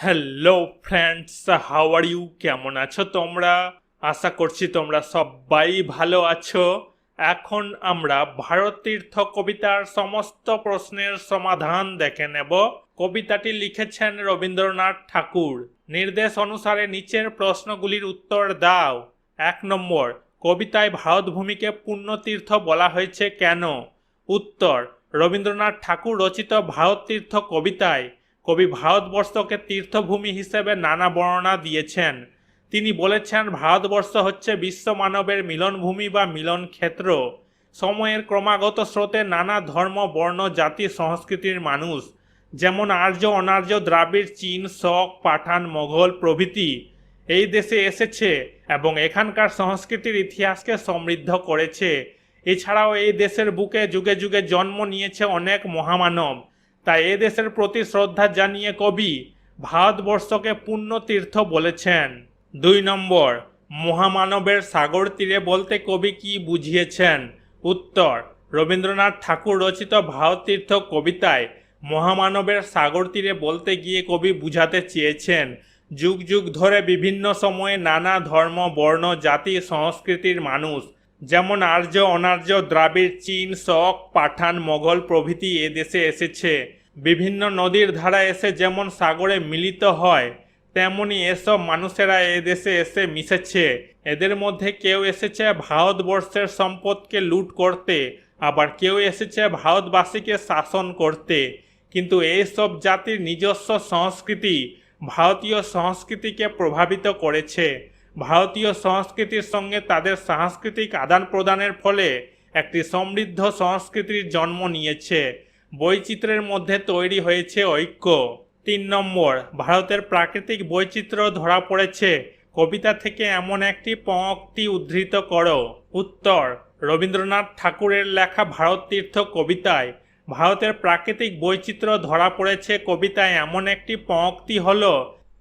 Hello friends how are you কেমন আছো তোমরা? আশা করছি তোমরা সবাই ভালো আছো। এখন আমরা ভারত তীর্থ কবিতার সমস্ত প্রশ্নের সমাধান দেখে নেব। কবিতাটি লিখেছেন রবীন্দ্রনাথ ঠাকুর। নির্দেশ অনুসারে নিচের প্রশ্নগুলির উত্তর দাও। এক নম্বর, কবিতায় ভারত ভূমিকে পুণ্যতীর্থ বলা হয়েছে কেন? উত্তর, রবীন্দ্রনাথ ঠাকুর রচিত ভারত তীর্থ কবিতায় কবি ভারতবর্ষকে তীর্থভূমি হিসেবে নানা বর্ণনা দিয়েছেন। তিনি বলেছেন, ভারতবর্ষ হচ্ছে বিশ্ব মানবের মিলনভূমি বা মিলন ক্ষেত্র। সময়ের ক্রমাগত স্রোতে নানা ধর্ম, বর্ণ, জাতি, সংস্কৃতির মানুষ, যেমন আর্য, অনার্য, দ্রাবিড়, চীন, শক, পাঠান, মোঘল প্রভৃতি এই দেশে এসেছে এবং এখানকার সংস্কৃতির ইতিহাসকে সমৃদ্ধ করেছে। এছাড়াও এই দেশের বুকে যুগে যুগে জন্ম নিয়েছে অনেক মহামানব। তাই এ দেশের প্রতি শ্রদ্ধা জানিয়ে কবি ভারতবর্ষকে পুণ্য তীর্থ বলেছেন। দুই নম্বর, মহামানবের সাগর তীরে বলতে কবি কি বুঝিয়েছেন? উত্তর, রবীন্দ্রনাথ ঠাকুর রচিত ভারত তীর্থ কবিতায় মহামানবের সাগর তীরে বলতে গিয়ে কবি বুঝাতে চেয়েছেন, যুগ যুগ ধরে বিভিন্ন সময়ে নানা ধর্ম, বর্ণ, জাতি, সংস্কৃতির মানুষ, যেমন আর্য, অনার্য, দ্রাবিড়, চীন, শক, পাঠান মোগল প্রভৃতি এদেশে এসেছে। বিভিন্ন নদীর ধারা এসে যেমন সাগরে মিলিত হয়, তেমনি এসব মানুষেরা এদেশে এসে মিশেছে। এদের মধ্যে কেউ এসেছে ভারতবর্ষের সম্পদকে লুট করতে, আবার কেউ এসেছে ভারতবাসীকে শাসন করতে। কিন্তু এই সব জাতির নিজস্ব সংস্কৃতি ভারতীয় সংস্কৃতিকে প্রভাবিত করেছে। ভারতীয় সংস্কৃতির সঙ্গে তাদের সাংস্কৃতিক আদান প্রদানের ফলে একটি সমৃদ্ধ সংস্কৃতির জন্ম নিয়েছে। বৈচিত্র্যের মধ্যে তৈরি হয়েছে ঐক্য। তিন নম্বর, ভারতের প্রাকৃতিক বৈচিত্র্য ধরা পড়েছে। কবিতা থেকে এমন একটি পঙ্ক্তি উদ্ধৃত করো। উত্তর, রবীন্দ্রনাথ ঠাকুরের লেখা ভারত তীর্থ কবিতায়, ভারতের প্রাকৃতিক বৈচিত্র্য ধরা পড়েছে কবিতায় এমন একটি পঙ্ক্তি হল,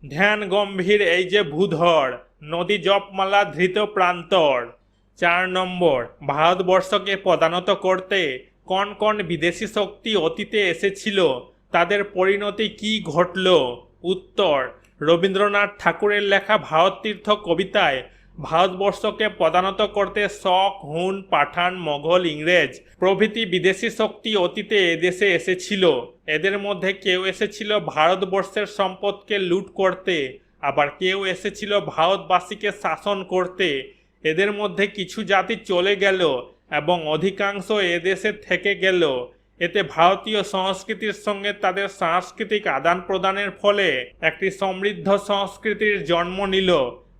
ধ্যান গম্ভীর এই যে ভূধর, নদী জপমালা ধৃত প্রান্তর। চার নম্বর, ভারতবর্ষকে প্রদানত করতে কোন কোন বিদেশি শক্তি অতীতে এসেছিল, তাদের পরিণতি কি ঘটল? উত্তর, রবীন্দ্রনাথ ঠাকুরের লেখা ভারত তীর্থ কবিতায় ভারতবর্ষকে প্রদানত করতে শক, হুন, পাঠান, মোঘল, ইংরেজ প্রভৃতি বিদেশি শক্তি অতীতে এদেশে এসেছিল। এদের মধ্যে কেউ এসেছিল ভারতবর্ষের সম্পদকে লুট করতে, আবার কেউ এসেছিল ভারতবাসীকে শাসন করতে। এদের মধ্যে কিছু জাতি চলে গেল এবং অধিকাংশ এদেশে থেকে গেল এতে ভারতীয় সংস্কৃতির সঙ্গে তাদের সাংস্কৃতিক আদান প্রদানের ফলে একটি সমৃদ্ধ সংস্কৃতির জন্ম নিল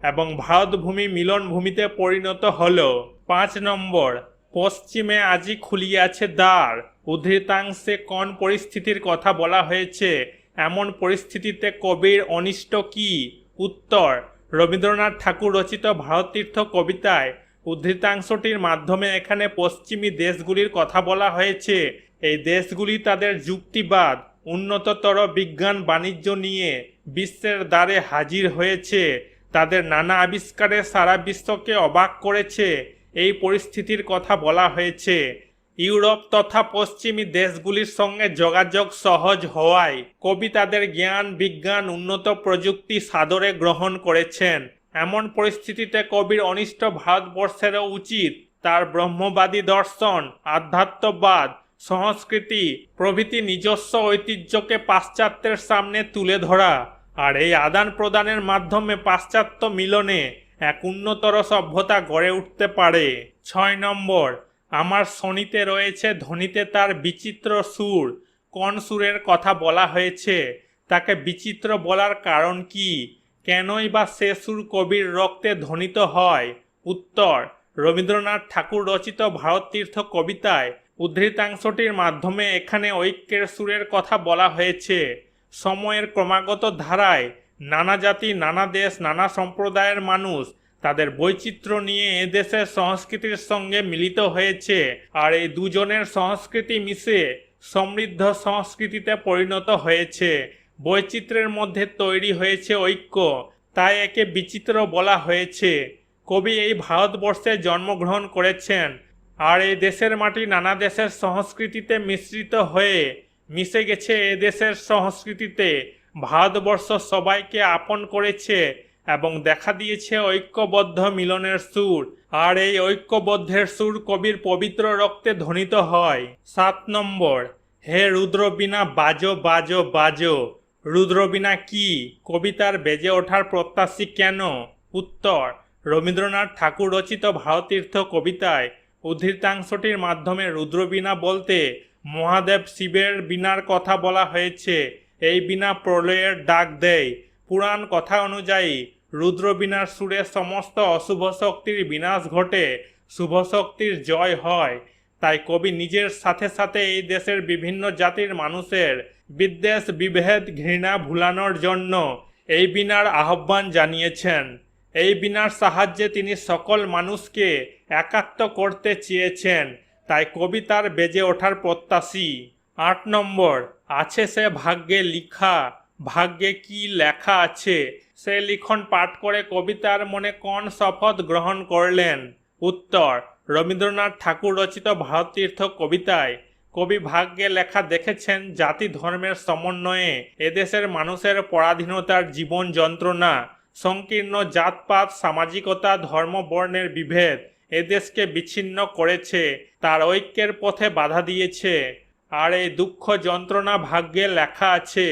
এবং ভারতভূমি মিলনভূমিতে পরিণত হল। পাঁচ নম্বর, পশ্চিমে আজি খুলিয়াছে দ্বার। উদ্ধৃতাংশে কোন পরিস্থিতির কথা বলা হয়েছে? এমন পরিস্থিতিতে কবির অনিষ্ট কি? উত্তর, রবীন্দ্রনাথ ঠাকুর রচিত ভারতীর্থ কবিতায় উদ্ধৃতাংশটির মাধ্যমে এখানে পশ্চিমী দেশগুলির কথা বলা হয়েছে। এই দেশগুলি তাদের যুক্তিবাদ, উন্নততর বিজ্ঞান বাণিজ্য নিয়ে বিশ্বের দ্বারে হাজির হয়েছে। তাদের নানা আবিষ্কারে সারা বিশ্বকে অবাক করেছে। এই পরিস্থিতির কথা বলা হয়েছে। ইউরোপ তথা পশ্চিমী দেশগুলির সঙ্গে যোগাযোগ সহজ হওয়ায় কবি তাদের জ্ঞান, বিজ্ঞান, উন্নত প্রযুক্তি সাদরে গ্রহণ করেছেন। এমন পরিস্থিতিতে কবির অনিষ্ট ভারতবর্ষেরও উচিত তার ব্রহ্মবাদী দর্শন, আধ্যাত্মবাদ, সংস্কৃতি, প্রভৃতি নিজস্ব ঐতিহ্যকে পাশ্চাত্যের সামনে তুলে ধরা আর এই আদান প্রদানের মাধ্যমে পাশ্চাত্য মিলনে এক উন্নতর সভ্যতা গড়ে উঠতে পারে। ছয় নম্বর, আমার শনিতে রয়েছে ধ্বনিতে তার বিচিত্র সুর। কোন সুরের কথা বলা হয়েছে? তাকে বিচিত্র বলার কারণ কি? কেনই বা সে সুর কবির রক্তে ধ্বনিত হয়? উত্তর, রবীন্দ্রনাথ ঠাকুর রচিত ভারত তীর্থ কবিতায় উদ্ধৃতাংশটির মাধ্যমে এখানে ঐক্যের সুরের কথা বলা হয়েছে। সময়ের ক্রমাগত ধারায় নানা জাতি, নানা দেশ, নানা সম্প্রদায়ের মানুষ তাদের বৈচিত্র্য নিয়ে এদেশের সংস্কৃতির সঙ্গে মিলিত হয়েছে আর এই দুজনের সংস্কৃতি মিশে সমৃদ্ধ সংস্কৃতিতে পরিণত হয়েছে। বৈচিত্র্যের মধ্যে তৈরি হয়েছে ঐক্য। তাই একে বিচিত্র বলা হয়েছে। কবি এই ভারতবর্ষে জন্মগ্রহণ করেছেন আর এই দেশের মাটি নানা দেশের সংস্কৃতিতে মিশ্রিত হয়ে মিশে গেছে। এ দেশের সংস্কৃতিতে ভারতবর্ষ সবাইকে আপন করেছে এবং দেখা দিয়েছে ঐক্যবদ্ধ মিলনের সুর। আর এই ঐক্যবদ্ধের সুর কবির পবিত্র রক্তে ধ্বনিত হয়। সাত নম্বর, হে রুদ্রবীণা বাজো বাজো বাজো। রুদ্রবীণা কি? কবিতার বেজে ওঠার প্রত্যাশী কেন? উত্তর, রবীন্দ্রনাথ ঠাকুর রচিত ভারতীর্থ কবিতায় উদ্ধৃতাংশটির মাধ্যমে রুদ্রবীণা বলতে, মহাদেব শিবের বীণার কথা বলা হয়েছে, এই বীণা প্রলয়ের ডাক দেয়। পুরাণ কথা অনুযায়ী, রুদ্রবীণার সুরে সমস্ত অশুভ শক্তির বিনাশ ঘটে, শুভ শক্তির জয় হয়। তাই কবি নিজের সাথে সাথে এই দেশের বিভিন্ন জাতির মানুষের বিদ্বেষ, বিভেদ, ঘৃণা, ভুলানোর জন্য এই বিনার আহ্বান জানিয়েছেন। এই বিনার সাহায্যে তিনি সকল মানুষকে একাত্ম করতে চেয়েছেন। তাই কবিতার বেজে ওঠার প্রত্যাশী। আট নম্বর, আছে সে ভাগ্যে লিখা, ভাগ্যে কি লেখা আছে? সে লিখন পাঠ করে কবিতার মনে কোন শপথ গ্রহণ করলেন? উত্তর, রবীন্দ্রনাথ ঠাকুর রচিত ভারতীর্থ কবিতায় কবি ভাগ্যে লেখা দেখেছেন, জাতি ধর্মের সমন্বয়ে এদেশের মানুষের পরাধীনতার জীবন যন্ত্রণা, সংকীর্ণ জাতপাত, সামাজিকতা, ধর্ম বর্ণের বিভেদ এদেশকে বিচ্ছিন্ন করেছে, তার ঐক্যের পথে বাধা দিয়েছে। আর এই দুঃখ যন্ত্রণা ভাগ্যে লেখা আছে,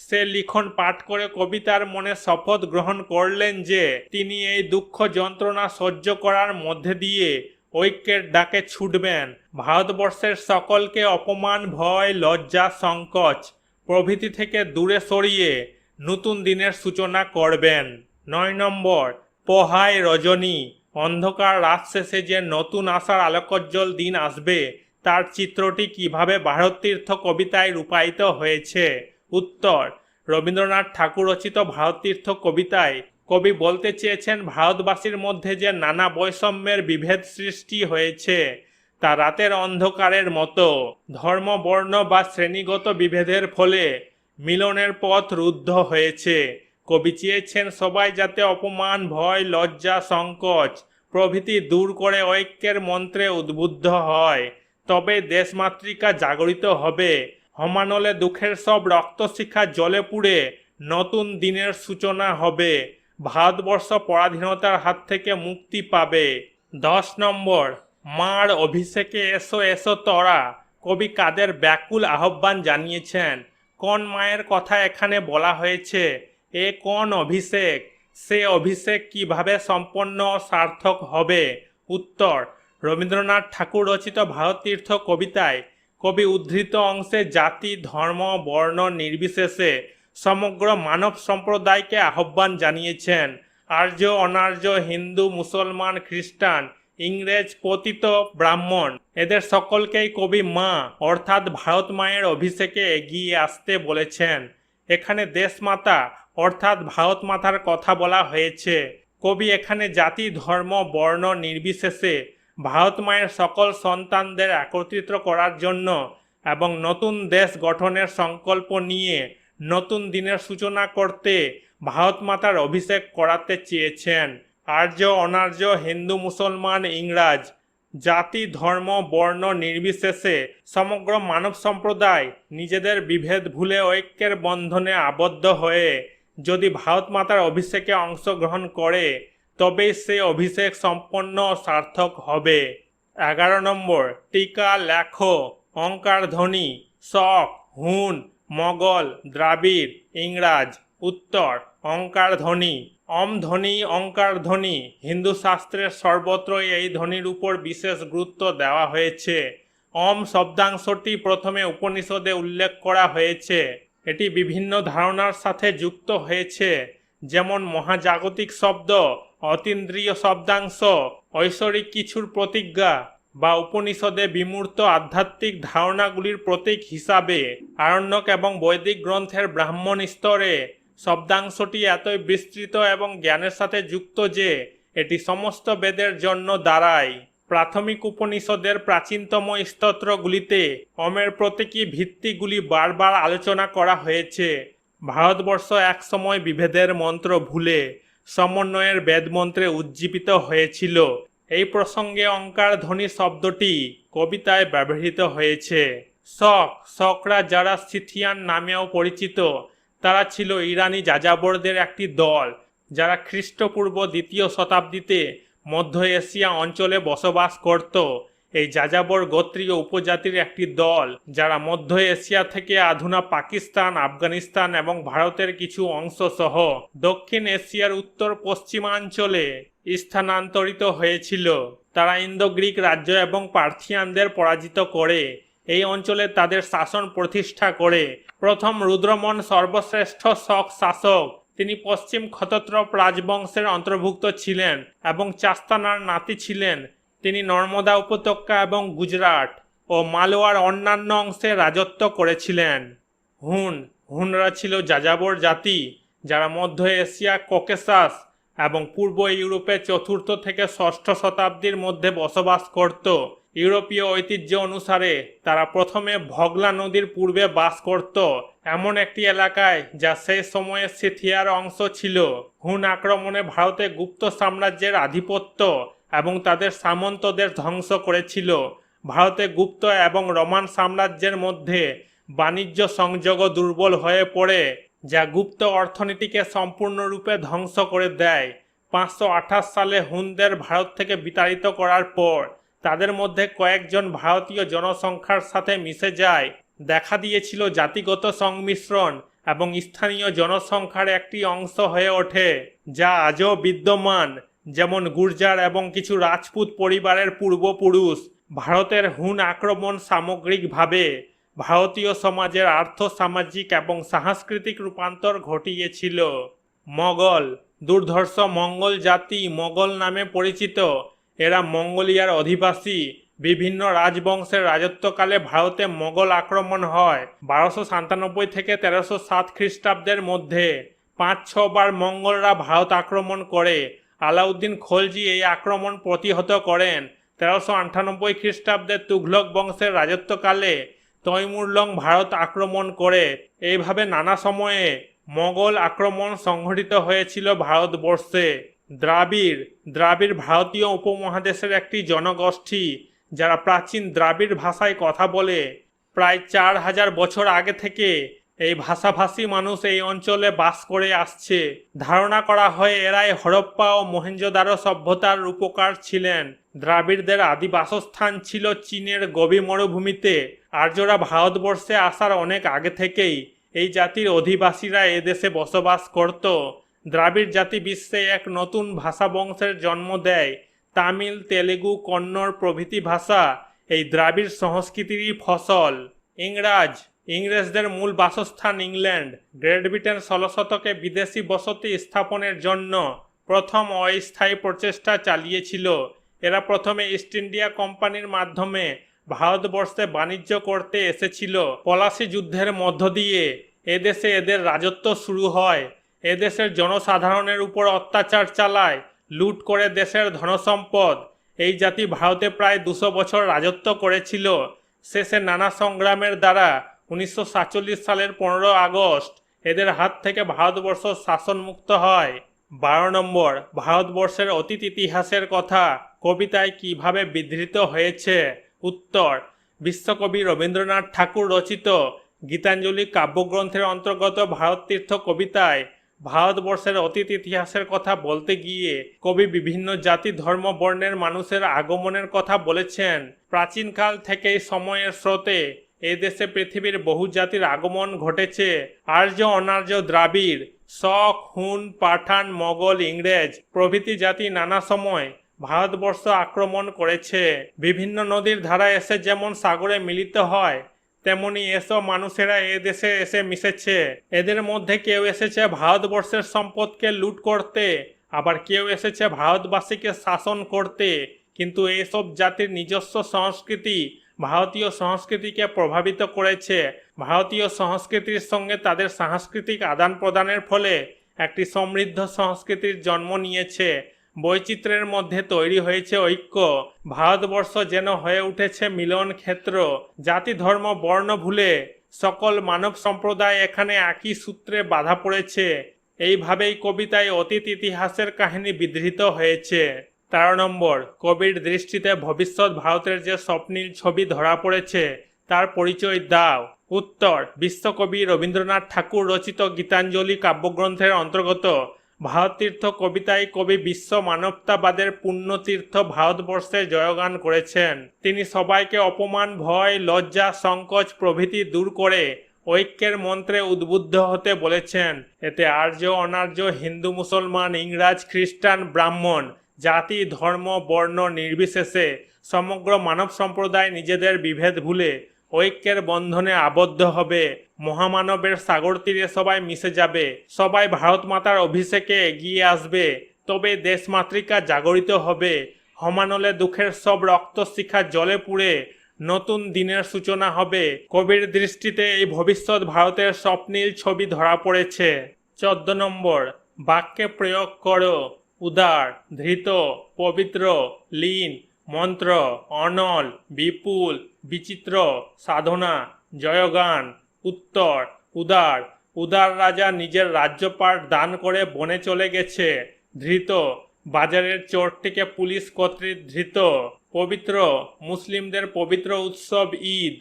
সে লিখন পাঠ করে কবিতার মনে শপথ গ্রহণ করলেন যে, তিনি এই দুঃখ যন্ত্রণা সহ্য করার মধ্যে দিয়ে ঐক্যের ডাকে ছুটবেন। ভারতবর্ষের সকলকে অপমান, ভয়, লজ্জা, সংকোচ প্রভৃতি থেকে দূরে সরিয়ে নতুন দিনের সূচনা করবেন। নয় নম্বর, পোহায় রজনী। অন্ধকার রাত শেষে যে নতুন আশার আলোকজ্জ্বল দিন আসবে, তার চিত্রটি কীভাবে ভারতীর্থ কবিতায় রূপায়িত হয়েছে? উত্তর, রবীন্দ্রনাথ ঠাকুর রচিত ভারতীর্থ কবিতায় কবি বলতে চেয়েছেন, ভারতবাসীর মধ্যে যে নানা বৈষম্যের বিভেদ সৃষ্টি হয়েছে, তা রাতের অন্ধকারের মতো। ধর্ম, বর্ণ বা শ্রেণীগত বিভেদের ফলে মিলনের পথ রুদ্ধ হয়েছে। কবি চেয়েছেন সবাই যাতে অপমান, ভয়, লজ্জা, সংকোচ প্রভৃতি দূর করে ঐক্যের মন্ত্রে উদ্বুদ্ধ হয়। তবে দেশমাতৃকা জাগরিত হবে। হমানলে দুঃখের সব রক্তশিখা জলে পুড়ে নতুন দিনের সূচনা হবে। ভারতবর্ষ পরাধীনতার হাত থেকে মুক্তি পাবে। দশ নম্বর, মার অভিষেকে এসো এসো তরা, কবি কাদের ব্যাকুল আহ্বান জানিয়েছেন। কোন মায়ের কথা এখানে বলা হয়েছে? এ কোন অভিষেক? সে অভিষেক কীভাবে সম্পন্ন সার্থক হবে? উত্তর, রবীন্দ্রনাথ ঠাকুর রচিত ভারতীর্থ কবিতায়, কবি উদ্ধৃত অংশে জাতি, ধর্ম, বর্ণ নির্বিশেষে সমগ্র মানব সম্প্রদায়কে আহ্বান জানিয়েছেন। আর্য, অনার্য, হিন্দু, মুসলমান, খ্রিস্টান, ইংরেজ পতিত ব্রাহ্মণ, এদের সকলকেই কবি মা, অর্থাৎ ভারত মায়ের অভিষেকে এগিয়ে আসতে বলেছেন। এখানে দেশমাতা, অর্থাৎ ভারত মাতার কথা বলা হয়েছে। কবি এখানে জাতি, ধর্ম, বর্ণ নির্বিশেষে ভারত মায়ের সকল সন্তানদের একত্রিত করার জন্য এবং নতুন দেশ গঠনের সংকল্প নিয়ে নতুন দিনের সূচনা করতে ভারত মাতার অভিষেক করাতে চেয়েছেন। আর্য অনার্য হিন্দু মুসলমান ইংরাজ, জাতি, ধর্ম, বর্ণ নির্বিশেষে সমগ্র মানব সম্প্রদায় নিজেদের বিভেদ ভুলে ঐক্যের বন্ধনে আবদ্ধ হয়ে যদি ভারত মাতার অভিষেকে অংশগ্রহণ করে, তবেই সে অভিষেক সম্পন্ন সার্থক হবে। এগারো নম্বর, টিকা লেখো অঙ্কার ধ্বনি শক হুন মগল, দ্রাবিড়, ইংরাজ, উত্তর অঙ্কার ধ্বনি অম ধ্বনি অঙ্কার ধ্বনি হিন্দু শাস্ত্রের সর্বত্রই এই ধ্বনির উপর বিশেষ গুরুত্ব দেওয়া হয়েছে। অম শব্দাংশটি প্রথমে উপনিষদে উল্লেখ করা হয়েছে। এটি বিভিন্ন ধারণার সাথে যুক্ত হয়েছে, যেমন মহাজাগতিক শব্দ, অতীন্দ্রিয় শব্দাংশ, ঐশ্বরিক কিছুর প্রতিজ্ঞা বা উপনিষদে বিমূর্ত আধ্যাত্মিক ধারণাগুলির প্রতীক হিসাবে আরণ্যক এবং বৈদিক গ্রন্থের ব্রাহ্মণ স্তরে শব্দাংশটি এতই বিস্তৃত এবং জ্ঞানের সাথে যুক্ত যে এটি সমস্ত বেদের জন্য দাঁড়ায়। প্রাথমিক উপনিষদের প্রাচীনতম স্তোত্রগুলিতে অমের প্রতীকী ভিত্তিগুলি বারবার আলোচনা করা হয়েছে। ভারতবর্ষ একসময় বিভেদের মন্ত্র ভুলে সমন্বয়ের বেদমন্ত্রে উজ্জীবিত হয়েছিল। এই প্রসঙ্গে অঙ্কার ধ্বনি শব্দটি কবিতায় ব্যবহৃত হয়েছে। শক শকরা যারা সিথিয়ান নামেও পরিচিত, তারা ছিল ইরানি যাযাবরদের একটি দল, যারা খ্রিস্টপূর্ব দ্বিতীয় শতাব্দীতে মধ্য এশিয়া অঞ্চলে বসবাস করত। এই যাযাবর গোত্রীয় উপজাতির একটি দল, যারা মধ্য এশিয়া থেকে আধুনা পাকিস্তান, আফগানিস্তান এবং ভারতের কিছু অংশ সহ দক্ষিণ এশিয়ার উত্তর পশ্চিমাঞ্চলে স্থানান্তরিত হয়েছিল। তারা ইন্দো গ্রিক রাজ্য এবং পার্থিয়ানদের পরাজিত করে। এই অঞ্চলে তাদের শাসন প্রতিষ্ঠা করে। প্রথম রুদ্রমন সর্বশ্রেষ্ঠ শক শাসক। তিনি পশ্চিম ক্ষতত্রপ রাজবংশের অন্তর্ভুক্ত ছিলেন এবং চাস্তানার নাতি ছিলেন। তিনি নর্মদা উপত্যকা এবং গুজরাট ও মালওয়ার অন্যান্য অংশে রাজত্ব করেছিলেন। হুন, হুনরা ছিল যাযাবর জাতি, যারা মধ্য এশিয়া ককেসাস এবং পূর্ব ইউরোপে চতুর্থ থেকে ষষ্ঠ শতাব্দীর মধ্যে বসবাস করত। ইউরোপীয় ঐতিহ্য অনুসারে তারা প্রথমে ভগলা নদীর পূর্বে বাস করত। এমন একটি এলাকায় যা সেই সময়ে সিথিয়ার অংশ ছিল। হুন আক্রমণে ভারতে গুপ্ত সাম্রাজ্যের আধিপত্য এবং তাদের সামন্তদের ধ্বংস করেছিল। ভারতে গুপ্ত এবং রোমান সাম্রাজ্যের মধ্যে বাণিজ্য সংযোগ দুর্বল হয়ে পড়ে, যা গুপ্ত অর্থনীতিকে সম্পূর্ণরূপে ধ্বংস করে দেয়। পাঁচশো আঠাশ সালে হুনদের ভারত থেকে বিতাড়িত করার পর তাদের মধ্যে কয়েকজন ভারতীয় জনসংখ্যার সাথে মিশে যায়। দেখা দিয়েছিল জাতিগত সংমিশ্রণ এবং স্থানীয় জনসংখ্যার একটি অংশ হয়ে ওঠে, যা আজও বিদ্যমান। যেমন গুর্জার এবং কিছু রাজপুত পরিবারের পূর্বপুরুষ, ভারতের হুন আক্রমণ সামগ্রিকভাবে ভারতীয় সমাজের আর্থ, সামাজিক এবং সাংস্কৃতিক রূপান্তর ঘটিয়েছিল। মগল, দুর্ধর্ষ মঙ্গল জাতি মোগল নামে পরিচিত। এরা মঙ্গোলিয়ার অধিবাসী। বিভিন্ন রাজবংশের রাজত্বকালে ভারতে মোগল আক্রমণ হয় বারোশো সাতানব্বই থেকে তেরোশো সাত খ্রিস্টাব্দের মধ্যে। পাঁচ ছবার মঙ্গলরা ভারত আক্রমণ করে। আলাউদ্দিন খলজি এই আক্রমণ প্রতিহত করেন। তেরোশো আটানব্বই খ্রিস্টাব্দে তুঘলক বংশের রাজত্বকালে তৈমুরলং ভারত আক্রমণ করে। এইভাবে নানা সময়ে মোগল আক্রমণ সংঘটিত হয়েছিল ভারতবর্ষে। দ্রাবিড় দ্রাবিড় ভারতীয় উপমহাদেশের একটি জনগোষ্ঠী যারা প্রাচীন দ্রাবিড় ভাষায় কথা বলে। প্রায় চার হাজার বছর আগে থেকে এই ভাষাভাষী মানুষ এই অঞ্চলে বাস করে আসছে। ধারণা করা হয় এরাই হরপ্পা ও মহেঞ্জোদারো সভ্যতার রূপকার ছিলেন। দ্রাবিড়দের আদি বাসস্থান ছিল চীনের গভীর মরুভূমিতে। আর্যরা ভারতবর্ষে আসার অনেক আগে থেকেই এই জাতির অধিবাসীরা এদেশে বসবাস করত। দ্রাবিড় জাতি বিশ্বে এক নতুন ভাষা বংশের জন্ম দেয়। তামিল, তেলেগু, কন্নড় প্রভৃতি ভাষা এই দ্রাবিড় সংস্কৃতিরই ফসল। ইংরাজ ইংরেজদের মূল বাসস্থান ইংল্যান্ড। গ্রেট ব্রিটেন ষোলো শতকে বিদেশি বসতি স্থাপনের জন্য প্রথম অস্থায়ী প্রচেষ্টা চালিয়েছিল। এরা প্রথমে ইস্ট ইন্ডিয়া কোম্পানির মাধ্যমে ভারতবর্ষে বাণিজ্য করতে এসেছিল। পলাশি যুদ্ধের মধ্য দিয়ে এদেশে এদের রাজত্ব শুরু হয়। এদেশের জনসাধারণের উপর অত্যাচার চালায়, লুট করে দেশের ধনসম্পদ। এই জাতি ভারতে প্রায় দুশো বছর রাজত্ব করেছিল। শেষে নানা সংগ্রামের দ্বারা উনিশশো সাতচল্লিশ সালের পনেরো আগস্ট এদের হাত থেকে ভারতবর্ষ শাসনমুক্ত হয়। বারো নম্বর, ভারতবর্ষের অতীত ইতিহাসের কথা, কবিতায় কীভাবে বিধৃত হয়েছে? উত্তর, বিশ্বকবি রবীন্দ্রনাথ ঠাকুর রচিত গীতাঞ্জলি কাব্যগ্রন্থের অন্তর্গত ভারত তীর্থ কবিতায় ভারতবর্ষের অতীত ইতিহাসের কথা বলতে গিয়ে কবি বিভিন্ন জাতি, ধর্ম, বর্ণের মানুষের আগমনের কথা বলেছেন। প্রাচীনকাল থেকেই সময়ের স্রোতে এ দেশে পৃথিবীর বহু জাতির আগমন ঘটেছে। আর্য অনার্য দ্রাবিড় শক হুন, পাঠান, মোগল, ইংরেজ প্রভৃতি জাতি নানা সময় ভারতবর্ষ আক্রমণ করেছে। বিভিন্ন নদীর ধারা এসে যেমন সাগরে মিলিত হয়, তেমনি এসব মানুষেরা এ দেশে এসে মিশেছে। এদের মধ্যে কেউ এসেছে ভারতবর্ষের সম্পদকে লুট করতে, আবার কেউ এসেছে ভারতবাসীকে শাসন করতে। কিন্তু এইসব জাতির নিজস্ব সংস্কৃতি ভারতীয় সংস্কৃতিকে প্রভাবিত করেছে। ভারতীয় সংস্কৃতির সঙ্গে তাদের সাংস্কৃতিক আদান প্রদানের ফলে একটি সমৃদ্ধ সংস্কৃতির জন্ম নিয়েছে। বৈচিত্র্যের মধ্যে তৈরি হয়েছে ঐক্য। ভারতবর্ষ যেন হয়ে উঠেছে মিলন ক্ষেত্র। জাতি, ধর্ম, বর্ণ ভুলে সকল মানব সম্প্রদায় এখানে একই সূত্রে বাধা পড়েছে। এইভাবেই কবিতায় অতীত ইতিহাসের কাহিনী বিধৃত হয়েছে। তেরো নম্বর কবির দৃষ্টিতে ভবিষ্যৎ ভারতের যে স্বপ্নীল ছবি ধরা পড়েছে, তার পরিচয় দাও। উত্তর, বিশ্বকবি রবীন্দ্রনাথ ঠাকুর রচিত গীতাঞ্জলি কাব্যগ্রন্থের অন্তর্গত ভারতীর্থ কবিতায় কবি বিশ্ব মানবতাবাদের পুণ্যতীর্থ ভারতবর্ষে জয়গান করেছেন। তিনি সবাইকে অপমান, ভয়, লজ্জা, সংকোচ প্রভৃতি দূর করে ঐক্যের মন্ত্রে উদ্বুদ্ধ হতে বলেছেন। এতে আর্য, অনার্য, হিন্দু, মুসলমান, ইংরাজ, খ্রিস্টান, ব্রাহ্মণ জাতি, ধর্ম, বর্ণ নির্বিশেষে সমগ্র মানব সম্প্রদায় নিজেদের বিভেদ ভুলে ঐক্যের বন্ধনে আবদ্ধ হবে। মহামানবের সাগর তীরে সবাই মিশে যাবে। সবাই ভারত মাতার অভিষেকে এগিয়ে আসবে। তবে দেশমাতৃকা জাগরিত হবে। হমানলে দুঃখের সব রক্ত শিখা জলে পুড়ে নতুন দিনের সূচনা হবে। কবির দৃষ্টিতে এই ভবিষ্যৎ ভারতের স্বপ্নীল ছবি ধরা পড়েছে। চোদ্দ নম্বর, বাক্যে প্রয়োগ করো। উদার, ধৃত, পবিত্র, লীন, মন্ত্র, অনল, বিপুল, বিচিত্র, সাধনা, জয়গান, উত্তর, উদার। উদার রাজা নিজের রাজ্যপাট দান করে বনে চলে গেছে। ধৃত, বাজারের চোরটিকে পুলিশ কর্তৃক ধৃত। পবিত্র, মুসলিমদের পবিত্র উৎসব ঈদ।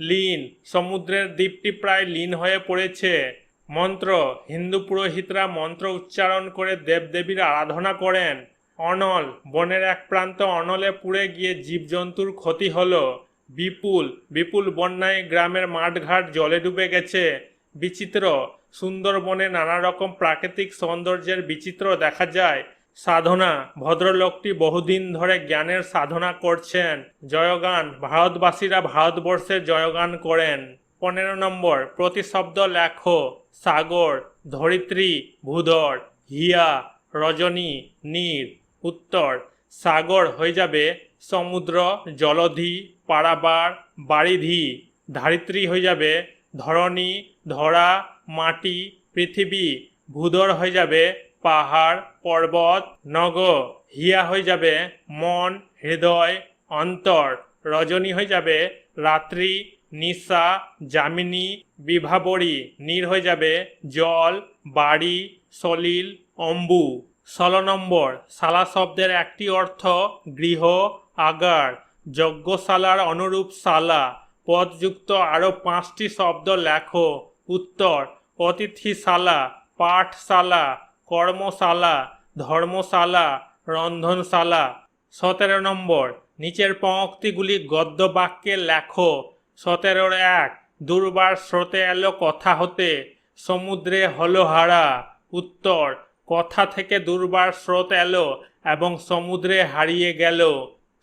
লীন, সমুদ্রের দ্বীপটি প্রায় লীন হয়ে পড়েছে। মন্ত্র। হিন্দু পুরোহিতরা মন্ত্র উচ্চারণ করে দেবদেবীর আরাধনা করেন। অনল, বনের এক প্রান্ত অনলে পুড়ে গিয়ে জীবজন্তুর ক্ষতি হলো। বিপুল বিপুল বন্যায় গ্রামের মাঠঘাট জলে ডুবে গেছে। বিচিত্র, সুন্দরবনে নানা রকম প্রাকৃতিক সৌন্দর্যের বিচিত্র দেখা যায়। সাধনা, ভদ্রলোকটি বহুদিন ধরে জ্ঞানের সাধনা করছেন। জয়গান, ভারতবাসীরা ভারতবর্ষে জয়গান করেন। পনেরো নম্বর, প্রতিশব্দ লেখো। সাগর, ধরিত্রী, ভূধর, হিয়া, রজনী নীর উত্তর। সাগর হয়ে যাবে সমুদ্র, জলধি, পারাবার, বারিধি। ধারিত্রী হয়ে যাবে ধরণী, ধরা, মাটি, পৃথিবী। ভূধর হয়ে যাবে পাহাড়, পর্বত নগ হিয়া হয়ে যাবে মন, হৃদয়, অন্তর। রজনী হয়ে যাবে রাত্রি নিশা যামিনী, বিভাবরী, নীর হয়ে যাবে জল, বাড়ি, সলিল, অম্বু। ষোলো নম্বর শালা শব্দের একটি অর্থ গৃহ, আগার। যজ্ঞশালার অনুরূপ শালা পদযুক্ত আরও পাঁচটি শব্দ লেখো। উত্তর, অতিথিশালা, পাঠশালা, কর্মশালা, ধর্মশালা, রন্ধনশালা। সতেরো নম্বর, নিচের পঙ্ক্তিগুলি গদ্য বাক্যে লেখো। সতেরোর এক, দুর্বার স্রোতে এলো কথা হতে, সমুদ্রে হলো হারা উত্তর, কথা থেকে দুর্বার স্রোত এলো এবং সমুদ্রে হারিয়ে গেল।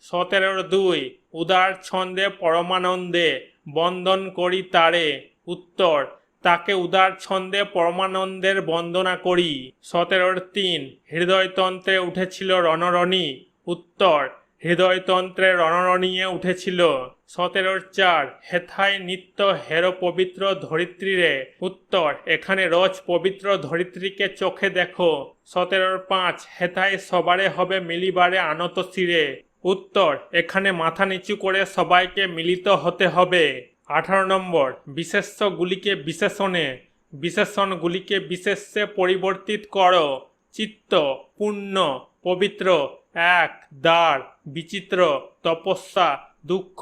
সতেরোর দুই, উদার ছন্দে পরমানন্দে বন্দন করি তারে, উত্তর, তাকে উদার ছন্দে পরমানন্দের বন্দনা করি। সতেরোর তিন, হৃদয়তন্ত্রে উঠেছিল রণরণী, উত্তর, হৃদয়তন্ত্রে রণরণিয়ে উঠেছিল। সতেরোর চার হেথায় নিত্য হেরো পবিত্র ধরিত্রীরে। উত্তর, এখানে রোজ পবিত্র ধরিত্রীকে চোখে দেখো। সতেরোর পাঁচ হেথায় সবারে হবে মিলিবারে আনত শিরে উত্তর, এখানে মাথা নিচু করে সবাইকে মিলিত হতে হবে। আঠারো নম্বর, বিশেষ্যগুলিকে বিশেষণে। বিশেষণগুলিকে বিশেষ্যে পরিবর্তিত করো। চিত্ত, পুণ্য, পবিত্র, এক, দ্বার, বিচিত্র, তপস্যা দুঃখ,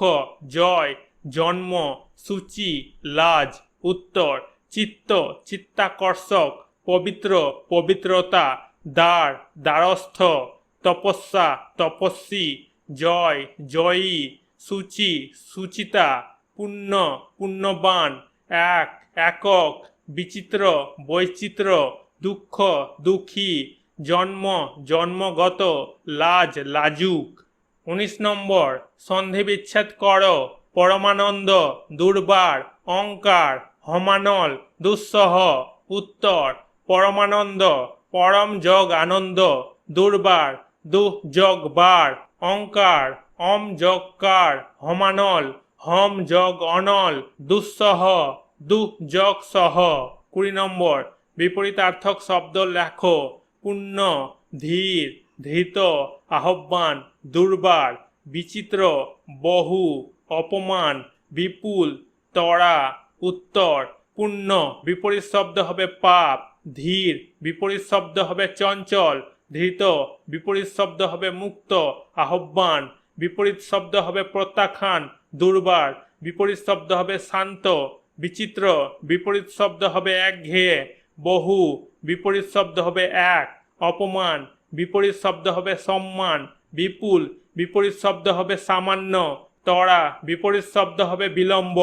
জয়, জন্ম, সূচি, লাজ, উত্তর, চিত্ত, চিত্তাকর্ষক, পবিত্র, পবিত্রতা, দ্বার, দ্বারস্থ, তপস্যা, তপস্বী, জয়, জয়ী, সূচি, সুচিতা, পুণ্য, পুণ্যবান, এক, একক, বিচিত্র বৈচিত্র্য দুঃখ, দুঃখী, জন্ম, জন্মগত, লাজ, লাজুক। উনিশ নম্বর, সন্ধি বিচ্ছেদ করো, পরমানন্দ, দুর্বার অঙ্কার হমানল, দুঃসহ, উত্তর, পরমানন্দ, পরম যোগ আনন্দ, দুর্বার, দুঃ যোগ বার অঙ্কার অম যোগকার হমানল, হম যোগ অনল, দুঃসহ, দুঃ যোগ সহ। কুড়ি নম্বর, বিপরীতার্থক শব্দ লেখো, পুণ্য, ধীর ধৃত, আহ্বান, দুর্বার, বিচিত্র, বহু, অপমান, বিপুল, তড়া, উত্তর, পুণ্য, বিপরীত শব্দ হবে পাপ, ধীর, বিপরীত শব্দ হবে চঞ্চল, ধৃত, বিপরীত শব্দ হবে মুক্ত, আহ্বান, বিপরীত শব্দ হবে প্রত্যাখ্যান, দুর্বার, বিপরীত শব্দ হবে শান্ত, বিচিত্র, বিপরীত শব্দ হবে একঘেয়ে, বহু, বিপরীত শব্দ হবে এক, অপমান বিপরীত শব্দ হবে সম্মান বিপুল। বিপরীত শব্দ হবে সামান্য। তড়া বিপরীত শব্দ হবে বিলম্ব।